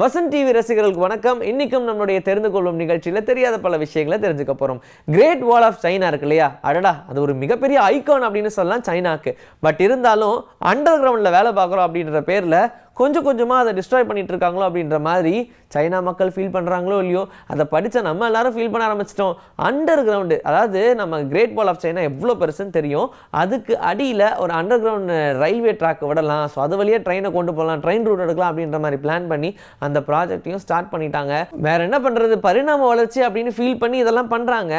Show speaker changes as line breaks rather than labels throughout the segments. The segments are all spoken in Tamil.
வசந்த் டிவி ரசிகர்களுக்கு வணக்கம். இன்னைக்கும் நம்மளுடைய தெரிந்து கொள்ளும் நிகழ்ச்சியில் தெரியாத பல விஷயங்களை தெரிஞ்சுக்க போகிறோம் கிரேட் வால் ஆஃப் சைனா இருக்கு இல்லையா? அடடா அது ஒரு மிகப்பெரிய ஐகான் அப்படின்னு சொல்லலாம் சைனாக்கு. பட் இருந்தாலும் அண்டர் கிரவுண்டில் வேலை பார்க்குறோம் அப்படின்ற பேரில் கொஞ்சம் கொஞ்சமாக அதை டிஸ்ட்ராய் பண்ணிட்டு இருக்காங்களோ அப்படின்ற மாதிரி சைனா மக்கள் ஃபீல் பண்ணுறாங்களோ இல்லையோ அதை படித்த நம்ம எல்லாரும் ஃபீல் பண்ண ஆரம்பிச்சிட்டோம். அண்டர் கிரவுண்டு அதாவது நம்ம கிரேட் வால் ஆஃப் சைனா எவ்வளோ பெருசுன்னு தெரியும். அதுக்கு அடியில் ஒரு அண்டர் கிரவுண்ட் ரயில்வே ட்ராக் விடலாம். ஸோ அது வழியாக ட்ரெயினை கொண்டு போகலாம் ட்ரெயின் ரூட் எடுக்கலாம் அப்படின்ற மாதிரி பிளான் பண்ணி அந்த ப்ராஜெக்டையும் ஸ்டார்ட் பண்ணிட்டாங்க. வேற என்ன பண்ணுறது பரிணாம வளர்ச்சி அப்படின்னு ஃபீல் பண்ணி இதெல்லாம் பண்ணுறாங்க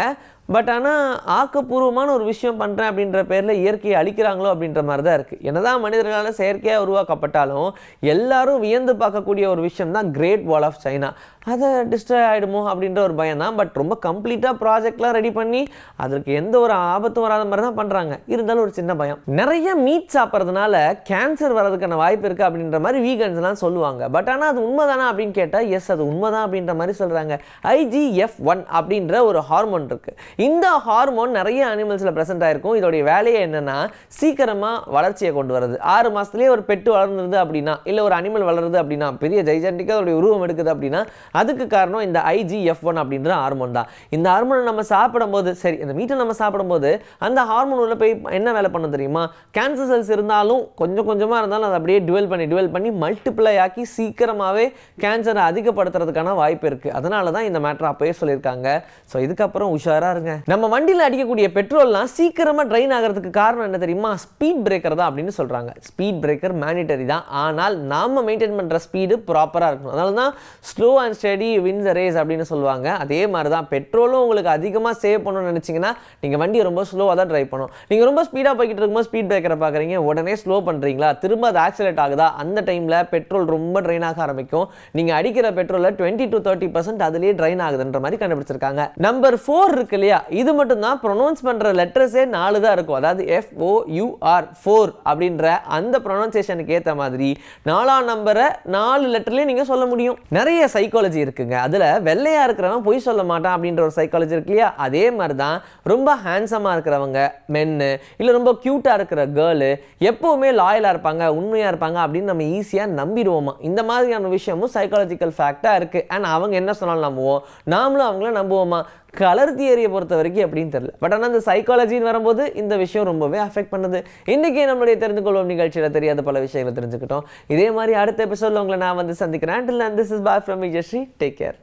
பட் ஆனால் ஆக்கப்பூர்வமான ஒரு விஷயம் பண்ணுறேன் அப்படின்ற பேரில் இயற்கையை அழிக்கிறாங்களோ அப்படின்ற மாதிரி தான் இருக்குது என்னதான் மனிதர்களால் செயற்கையாக உருவாக்கப்பட்டாலும் எல்லாரும் வியந்து பார்க்கக்கூடிய ஒரு விஷயம் தான் கிரேட் வால் ஆஃப் சைனா அதை டிஸ்ட்ராய் ஆகிடுமோ அப்படின்ற ஒரு பயம் தான். பட் ரொம்ப கம்ப்ளீட்டாக ப்ராஜெக்ட்லாம் ரெடி பண்ணி அதற்கு எந்த ஒரு ஆபத்தும் வராத மாதிரி தான் பண்ணுறாங்க இருந்தாலும் ஒரு சின்ன பயம். நிறைய மீட் சாப்பிட்றதுனால கேன்சர் வர்றதுக்கான வாய்ப்பு இருக்குது அப்படின்ற மாதிரி வீகன்ஸ்லாம் சொல்லுவாங்க. பட் ஆனால் அது உண்மைதானா அப்படின்னு கேட்டால் எஸ் அது உண்மைதான் அப்படின்ற மாதிரி சொல்கிறாங்க ஐஜிஎஃப் ஒன் அப்படின்ற ஒரு ஹார்மோன் இருக்குது இந்த ஹார்மோன் நிறைய அனிமல்ஸில் ப்ரெசென்ட் ஆகிருக்கும் இதோடைய வேலையை என்னென்னா சீக்கிரமாக வளர்ச்சியை கொண்டு வருது ஆறு மாதத்துலேயே ஒரு பெட்டு வளர்ந்துருது அப்படின்னா இல்லை ஒரு அனிமல் வளருது அப்படின்னா பெரிய ஜைஜென்டிக்காக அதோடைய உருவம் எடுக்குது அப்படின்னா அதுக்கு காரணம் இந்த ஐஜிஎஃப் ஒன் அப்படின்ற ஹார்மோன் தான். இந்த ஹார்மோனை நம்ம சாப்பிடும்போது சரி இந்த மீட்டை நம்ம சாப்பிடும்போது அந்த ஹார்மோன் உள்ள போய் என்ன வேலை பண்ண தெரியுமா? கேன்சர் செல்ஸ் இருந்தாலும் கொஞ்சம் கொஞ்சமாக இருந்தாலும் அதை அப்படியே டுவெல் பண்ணி டுவெல் பண்ணி மல்டிப்ளை ஆக்கி சீக்கிரமாகவே கேன்சரை அதிகப்படுத்துறதுக்கான வாய்ப்பு இருக்குது அதனால தான் இந்த மேட்ரு அப்போயே சொல்லியிருக்காங்க. ஸோ இதுக்கப்புறம் உஷாராக இருங்க. நம்ம வண்டியில் அடிக்கக்கூடிய பெட்ரோல்லாம் சீக்கிரமாக ட்ரைன் ஆகிறதுக்கு காரணம் என்ன தெரியுமா? ஸ்பீட் பிரேக்கர் தான் அப்படின்னு சொல்கிறாங்க ஸ்பீட் பிரேக்கர் மேனிட்டரி தான். ஆனால் நாம் மெயின்டைன் பண்ணுற ஸ்பீடு ப்ராப்பராக இருக்கணும். அதனால தான் slow and steady wins race அப்படின்னு சொல்லுவாங்க. அதே மாதிரி தான் பெட்ரோலும் உங்களுக்கு அதிகமாக சேவ் பண்ணணும்னு நினச்சிங்கன்னா நீங்கள் வண்டியை ரொம்ப ஸ்லோவாக தான் ட்ரைவ் பண்ணணும். நீங்கள் ரொம்ப ஸ்பீடாக போய்கிட்டு இருக்கும்போது ஸ்பீட் பிரேக்கரை பார்க்குறீங்க உடனே ஸ்லோ பண்ணுறீங்களா திரும்ப அது ஆக்சிலேட் ஆகுதா? அந்த டைமில் பெட்ரோல் ரொம்ப ட்ரைன் ஆக ஆரம்பிக்கும். நீங்கள் அடிக்கிற பெட்ரோலில் டுவெண்ட்டி டு தேர்ட்டி பர்சன்ட் அதுலேயே ட்ரைன் ஆகுதுன்ற மாதிரி கண்டுபிடிச்சிருக்காங்க. நம்பர் ஃபோர் இருக்கு இல்லையா? இது மட்டும் தான் ப்ரொனவுன்ஸ் பண்ணுற லெட்டர்ஸே நாலு தான் இருக்கும். அதாவது எஃப் ஓ யூஆர் ஃபோர் அப்படின்ற அந்த ப்ரொனவுன்சேஷனுக்கு ஏற்ற மாதிரி நாலாம் நம்பரை நாலு லெட்டர்லேயே நீங்கள் சொல்ல முடியும். நிறைய சைக்காலஜி இருக்குங்க. அதில் வெள்ளையாக இருக்கிறவன் பொய் சொல்ல மாட்டான் அப்படின்ற ஒரு சைக்காலஜி இருக்கு இல்லையா? அதே மாதிரி தான் ரொம்ப ஹேண்ட்ஸமாக இருக்கிறவங்க மென்னு இல்லை ரொம்ப க்யூட்டாக இருக்கிற கேர்ளு எப்போவுமே லாயலாக இருப்பாங்க உண்மையாக இருப்பாங்க அப்படின்னு நம்ம ஈஸியாக நம்பிடுவோமா? இந்த மாதிரியான விஷயமும் சைக்காலஜிக்கல் ஃபேக்டாக இருக்குது அண்ட் அவங்க என்ன சொன்னாலும் நம்புவோம். நாமளும் அவங்கள நம்புவோமா? கலர் தியரியை பொறுத்த வரைக்கும் எப்படின்னு தெரியல. பட் ஆனால் இந்த சைக்காலஜின்னு வரும்போது இந்த விஷயம் ரொம்பவே அஃபெக்ட் பண்ணுது. இன்றைக்கி நம்மளுடைய தெரிந்து கொள்வோம் நிகழ்ச்சியில் தெரியாத பல விஷயங்களை தெரிஞ்சுக்கிட்டோம். இதே மாதிரி அடுத்த எபிசோடில் உங்களை நான் வந்து சந்திக்கிறேன். Until this is bye from Vijayasri take care